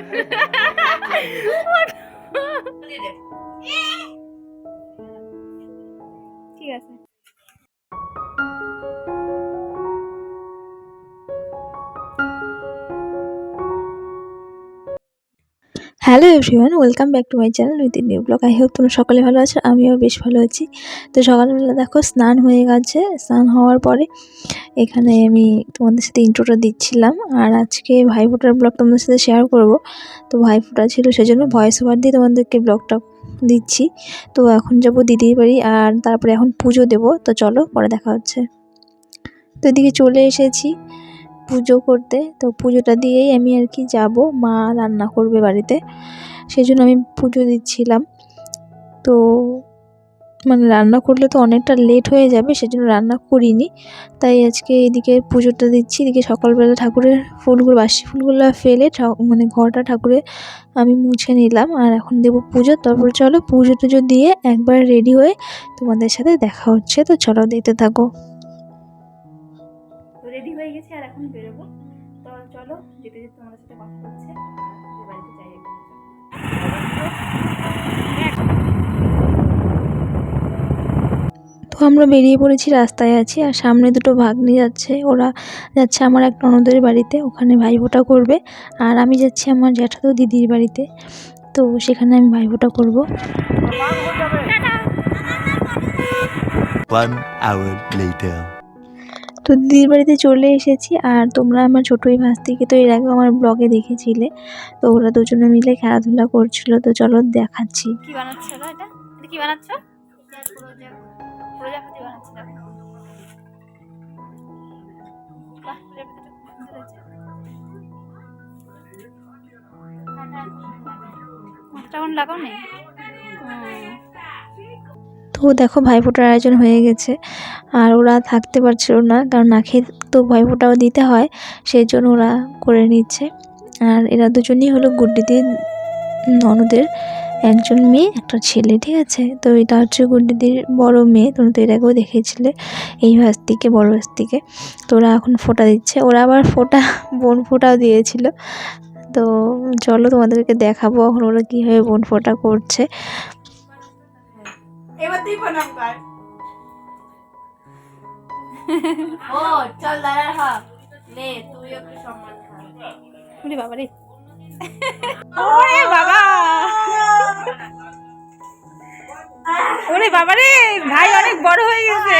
জল দে জল দে। Hello everyone welcome back to my channel with new blog I hope তোমরা সকলে ভালো আছো, আমিও বেশ ভালো আছি। তো সকালবেলা দেখো, স্নান হয়ে গেছে। স্নান হওয়ার পরে এখানে আমি তোমাদের সাথে ইন্ট্রোটা দিচ্ছিলাম। আর আজকে ভাইফোঁটার ব্লগ তোমাদের সাথে শেয়ার করব। তো ভাইফোঁটা ছিল, সেজন্য ভয়েস ওভার দিয়ে তোমাদেরকে ব্লগটা দিচ্ছি। তো এখন যাব দিদির বাড়ি, আর তারপরে এখন পুজো দেব। তো চলো, পরে দেখা হচ্ছে। তো এদিকে চলে এসেছি। পুজো করতে। তো পুজোটা দিয়েই আমি আর কি যাব। মা রান্না করবে বাড়িতে। সেই জন্য আমি পুজো দিচ্ছিলাম। তো মানে রান্না করলে তো অনেকটা লেট হয়ে যাবে, সেজন্য রান্না করিনি। তাই আজকে এদিকে পুজোটা দিচ্ছি। এদিকে সকালবেলা ঠাকুরের ফুলগুলো, বাসি ফুলগুলো ফেলে মানে ঘরটা ঠাকুরের আমি মুছে নিলাম আর এখন দেবো পুজো। তারপর চলো পুজো টুজো দিয়ে একবার রেডি হয়ে তোমাদের সাথে দেখা হচ্ছে। তো চলো দেখতে থাকো। রেডি হয়ে গেছি আর এখন বেরোবো। তো চলো যেতে যেতে তোমাদের সাথে কথা হচ্ছে। বাড়িতে যাই তো আমরা বেরিয়ে পড়েছি রাস্তায় আছি আর সামনে দুটো ভাগ্নি যাচ্ছে। ওরা যাচ্ছে আমার এক ননদের বাড়িতে ওখানে ভাইফোঁটা করবে। আর আমি যাচ্ছি আমার জ্যাঠাতো দিদির বাড়িতে। তো সেখানে আমি ভাইফোঁটা করব। One hour later. তো দিদির বাড়িতে চলে এসেছি আর তোমরা আমার ছোটোই ভাস্তিকে তো এর আগে আমার ব্লগে দেখেছিলে, তো ওরা দুজনে মিলে খেলাধুলা করছিল, তো চলো দেখাচ্ছি। হয়েছে। মাথাটা এখন লাগাও নেই তো দেখো ভাইফোঁটার আয়োজন হয়ে গেছে। আর ওরা থাকতে পারছিল না, কারণ না খেয়ে তো ভাইফোঁটাও দিতে হয় সেই জন্য ওরা করে নিচ্ছে। আর এরা দুজনই হলো গুড্ডিদির ননদের একজন মেয়ে, একটা ছেলে, ঠিক আছে? তো এটা হচ্ছে গুড্ডিদির বড় মেয়ে, তোমরা তো এর আগেও দেখেছিলে এই ভাস্তিকে, বড় ভাস্তিকে। তো ওরা এখন ফোঁটা দিচ্ছে। ওরা আবার ফোঁটা, বোন ফোঁটাও দিয়েছিল। তো চলো তোমাদেরকে দেখাবো এখন ওরা কীভাবে বোন ফোঁটা করছে। এবার তুই প্রণাম কর ও চল দাঁড়া হ। লে তুই ওকে সম্মান কর ওরে বাবা রে। ওরে বাবা। ওরে বাবা রে ভাই অনেক বড় হয়ে গেছে।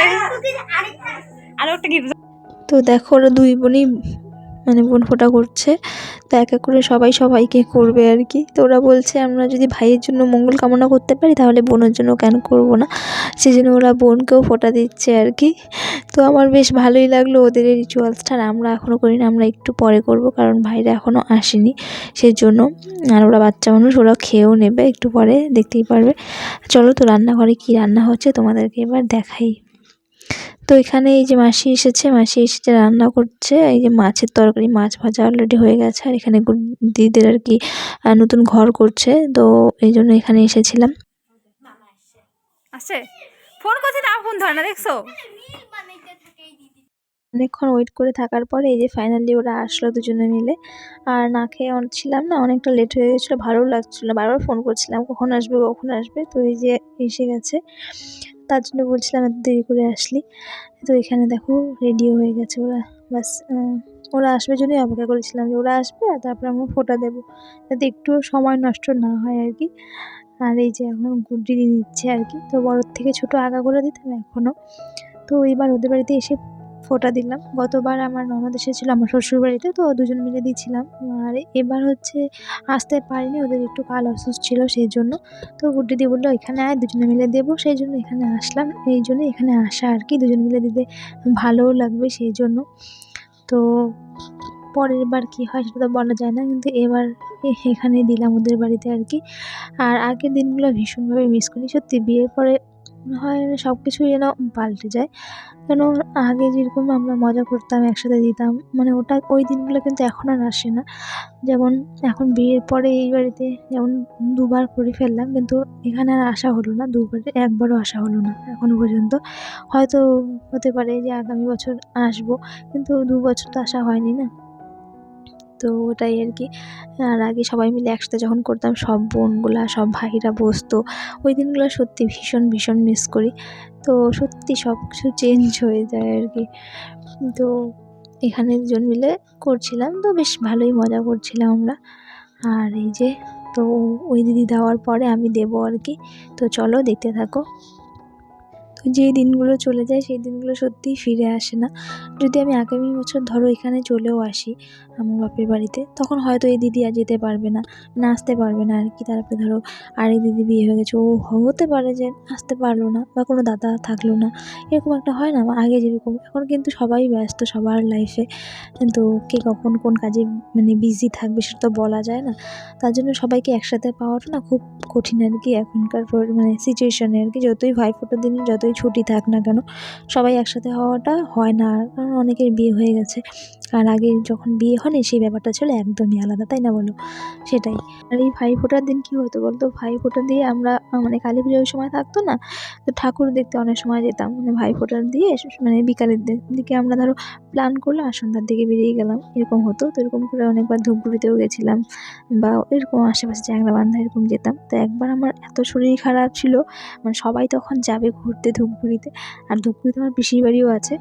আর একটা গিফট তো দেখো ওরা দুই বোনই মানে বোন ফোঁটা করছে। তো এক এক করে সবাই সবাইকে করবে আর কি। তো ওরা বলছে, আমরা যদি ভাইয়ের জন্য মঙ্গল কামনা করতে পারি, তাহলে বোনের জন্য কেন করব না? সেই জন্য ওরা বোনকেও ফোঁটা দিচ্ছে আর কি। তো আমার বেশ ভালোই লাগল ওদের এই রিচুয়ালসটা আর আমরা এখনও করি না, আমরা একটু পরে করব, কারণ ভাইরা এখনও আসেনি। সেই জন্য আর ওরা বাচ্চা মানুষ, ওরা খেয়েও নেবে একটু পরে, দেখতেই পারবে। চলো তো রান্নাঘরে কি রান্না হচ্ছে তোমাদেরকে এবার দেখাই। তো এখানে এই যে মাসি এসেছে মাসি এসেছে রান্না করছে এই যে মাছের তরকারি মাছ ভাজা অলরেডি হয়ে গেছে আর এখানে দিদিদের আর কি নতুন ঘর করছে তো এই জন্য এখানে এসেছিলাম। আছে? ফোন করছে তাও ফোন ধরে না দেখছ? অনেকক্ষণ ওয়েট করে থাকার পরে এই যে ফাইনালি ওরা আসলো দুজনে মিলে আর না খেয়ে ছিলাম না অনেকটা লেট হয়ে গেছিল ভালো লাগছিল না বারবার ফোন করছিলাম কখন আসবে কখন আসবে তো এই যে এসে গেছে। তার জন্য বলছিলাম, এত দেরি করে আসলি? তো এখানে দেখো রেডিও হয়ে গেছে ওরা। বাস ওরা আসবে জন্যই অপেক্ষা করেছিলাম যে ওরা আসবে আর তারপরে আমরা ফোটা দেবো, যাতে একটুও সময় নষ্ট না হয় আর কি। আর এই যে এখন গুড্ডি দিচ্ছে আর কি। তো বড়োর থেকে ছোট আগা করে দিতাম এখনও তো এবার ওদের বাড়িতে এসে ফোঁটা দিলাম। গতবার আমার ননদ এসেছিল আমার শ্বশুর বাড়িতে তো দুজন মিলে দিয়েছিলাম। আর এবার হচ্ছে আসতে পারিনি, ওদের একটু কাল অসুস্থ ছিল সেই জন্য তো গুড্ডি দি বলল, এখানে আয়, দুজনে মিলে দেবো। সেই জন্য এখানে আসলাম। এই জন্য এখানে আসা আর কি, দুজন মিলে দিতে ভালোও লাগবে সেই জন্য তো পরের বার কী হয় সেটা তো বলা যায় না, কিন্তু এবার এ- এখানেই দিলাম ওদের বাড়িতে আর কি। আর আগের দিনগুলো ভীষণভাবে মিস করি। সত্যি, বিয়ের পরে হয় সব কিছুই যেন পাল্টে যায়। কেন আগে যেরকম আমরা মজা করতাম, একসাথে দিতাম মানে ওটা ওই দিনগুলো কিন্তু এখন আর আসে না। যেমন এখন বিয়ের পরে এই বাড়িতে যেমন দুবার করে ফেললাম, কিন্তু এখানে আর আসা হলো না, দুবারে একবারও আসা হলো না এখনও পর্যন্ত। হয়তো হতে পারে যে আগামী বছর আসব, কিন্তু দু বছর তো আসা হয়নি না। তো ওটাই আর কি আর আগে সবাই মিলে একসাথে যখন করতাম, সব বোনগুলা, সব ভাইরা বসতো। ওই দিনগুলো সত্যি ভীষণ ভীষণ মিস করি। তো সত্যি সব কিছু চেঞ্জ হয়ে যায় আর কি তো এখানে দুজন মিলে করছিলাম। তো বেশ ভালোই মজা করছিলাম আমরা। আর এই যে, তো ওই দিদি দেওয়ার পরে আমি দেবো আর কি তো চলো দেখতে থাকো। তো যেই দিনগুলো চলে যায়, সেই দিনগুলো সত্যিই ফিরে আসে না। যদি আমি আগামী বছর ধরো এখানে চলেও আসি আমার বাপের বাড়িতে, তখন হয়তো এই দিদি আর যেতে পারবে না না আসতে পারবে না আর কি তারপরে ধরো আরেক দিদি বিয়ে হয়ে গেছে, ও হতে পারে যে আসতে পারল না বা কোনো দাদা থাকল না। এরকম একটা হয় না আগে যেরকম, এখন কিন্তু সবাই ব্যস্ত সবার লাইফে তো কে কখন কোন কাজে মানে বিজি থাকবে সেটা তো বলা যায় না। তার জন্য সবাইকে একসাথে পাওয়াটা না খুব কঠিন আর কি এখনকার মানে সিচুয়েশনে আর কি যতই ভাইফোঁটার দিন, যতই ছুটি থাক না কেন, সবাই একসাথে হওয়াটা হয় না। আর কারণ অনেকের বিয়ে হয়ে গেছে। আর আগে যখন বিয়ে হয়নি, সেই ব্যাপারটা ছিল একদমই আলাদা, তাই না বলো? সেটাই। আর এই ভাইফোঁটার দিন কী হতো বলতো? ভাইফোঁটা দিয়ে আমরা মানে কালী পুজোর সময় থাকতো না, তো ঠাকুর দেখতে অনেক সময় যেতাম। মানে ভাইফোঁটা দিয়ে মানে বিকালের দিকে আমরা ধরো প্ল্যান করলাম আর সন্ধ্যার দিকে বেরিয়ে গেলাম, এরকম হতো। তো এরকম করে অনেকবার ধূপগুড়িতেও গেছিলাম বা এরকম আশেপাশে চ্যাংরা বান্ধা এরকম যেতাম। তো একবার আমার এত শরীর খারাপ ছিল মানে সবাই তখন যাবে ঘুরতে ধূপগুড়িতে, আর ধূপগুড়িতে আমার পিসির বাড়িও আছে।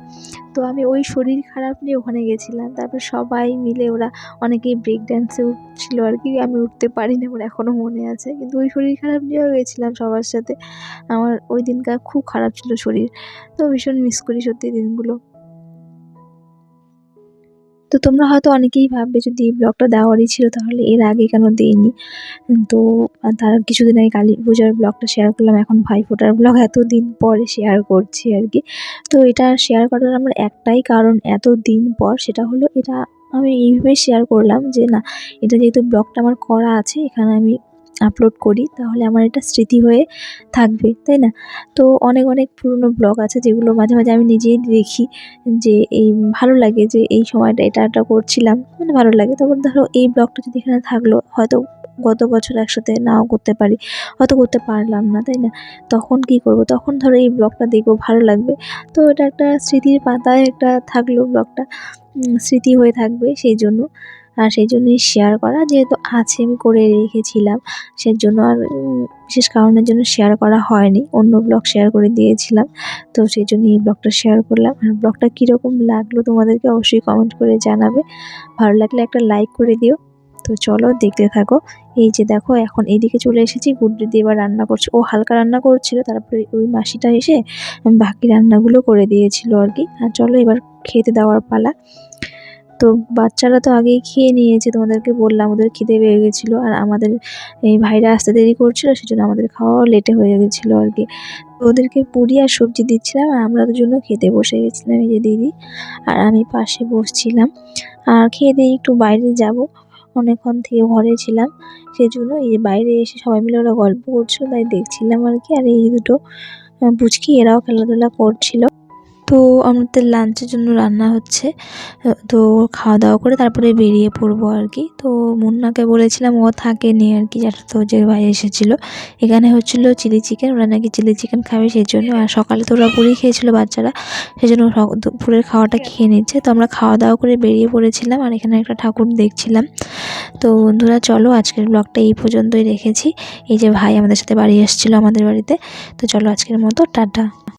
তো আমি ওই শরীর খারাপ নিয়ে ওখানে গেছিলাম। তারপর সবাই মিলে ওরা অনেকেই ব্রেক ড্যান্সে উঠছিল আর কি। আমি উঠতে পারিনি আমার এখনও মনে আছে। কিন্তু ওই শরীর খারাপ নিয়েও গেছিলাম সবার সাথে। আমার ওই দিনকার খুব খারাপ ছিল শরীর। তো ভীষণ মিস করি সত্যি দিনগুলো। তো তোমরা হয়তো অনেকেই ভাববে যদি এই ব্লগটা দেওয়ারই ছিল তাহলে এর আগে কেন দিইনি। তো তার কিছুদিন আগে কালী পূজার ব্লগটা শেয়ার করলাম, এখন ভাই ফোটার ব্লগ এতদিন পরে শেয়ার করছি আর কি। তো এটা শেয়ার করার আমার একটাই কারণ এত দিন পর, সেটা হলো এটা আমি এইভাবে শেয়ার করলাম যে না, এটা যেহেতু ব্লগটা আমার করা আছে, এখানে আমি আপলোড করি, তাহলে আমার এটা স্মৃতি হয়ে থাকবে, তাই না? তো অনেক অনেক পুরনো ব্লগ আছে যেগুলো মাঝে মাঝে আমি নিজেই দেখি যে এই ভালো লাগে যে এই সময়টা এটা এটা করছিলাম মানে ভালো লাগে। তারপর ধরো এই ব্লগটা যদি এখানে থাকল, হয়তো গত বছর একসাথে নাও করতে পারি, হয়তো করতে পারলাম না, তাই না? তখন কি করব? তখন ধরো এই ব্লগটা দেখব, ভালো লাগবে। তো এটা একটা স্মৃতির পাতায় একটা থাকল ব্লগটা স্মৃতি হয়ে থাকবে সেই জন্য। আর সেই জন্যই শেয়ার করা যেহেতু আছে, আমি করে রেখেছিলাম। সেই জন্য আর বিশেষ কারণের জন্য শেয়ার করা হয়নি। অন্য ব্লগ শেয়ার করে দিয়েছিলাম। তো সেই জন্য এই ব্লগটা শেয়ার করলাম। আর ব্লগটা কীরকম লাগল তোমাদেরকে অবশ্যই কমেন্ট করে জানাবে। ভালো লাগলে একটা লাইক করে দিও। তো চলো দেখতে থাকো। এই যে দেখো, এখন এইদিকে চলে এসেছি। গুড্ডি দিয়ে এবার রান্না করছে। ও হালকা রান্না করছিল, তারপরে ওই মাসিটা এসে বাকি রান্নাগুলো করে দিয়েছিল আর কি। আর চলো এবার খেতে দেওয়ার পালা। তো বাচ্চারা তো আগেই খেয়ে নিয়েছে, তোমাদেরকে বললাম, ওদের খিদে পেয়ে গেছিল আর আমাদের এই ভাইরা আসতে দেরি করছিল, সেজন্য আমাদের খাওয়াও লেটে হয়ে গেছিল আর কি। তো ওদেরকে পুরি আর সবজি দিচ্ছিলাম আর আমরা দুজনও খেতে বসে গেছিলাম এই যে দিদি আর আমি পাশে বসছিলাম। আর খেয়ে দিয়ে একটু বাইরে যাব, অনেকক্ষণ থেকে ঘরে ছিলাম সেই জন্য এই বাইরে এসে সবাই মিলে ওরা গল্প করছিল, তাই দেখছিলাম আর কি। আর এই দুটো পুচকি এরাও খেলাধুলা করছিল। তো আমাদের লাঞ্চের জন্য রান্না হচ্ছে। তো খাওয়া দাওয়া করে তারপরে বেরিয়ে পড়ব আর কি। তো মুন্নাকে বলেছিলাম ও থাকেনি আর কি, যার তো যে ভাই এসেছিল। এখানে হচ্ছিল চিলি চিকেন, ওরা নাকি চিলি চিকেন খাবে সেই জন্য আর সকালে তো ওরা পুরি খেয়েছিলো বাচ্চারা সেই জন্য দুপুরের খাওয়াটা খেয়ে নিচ্ছে। তো আমরা খাওয়া দাওয়া করে বেরিয়ে পড়েছিলাম আর এখানে একটা ঠাকুর দেখছিলাম। তো বন্ধুরা, চলো আজকের ব্লগটা এই পর্যন্তই রেখেছি। এই যে ভাই আমাদের সাথে বাড়ি এসেছিল আমাদের বাড়িতে। তো চলো আজকের মতো, টাটা।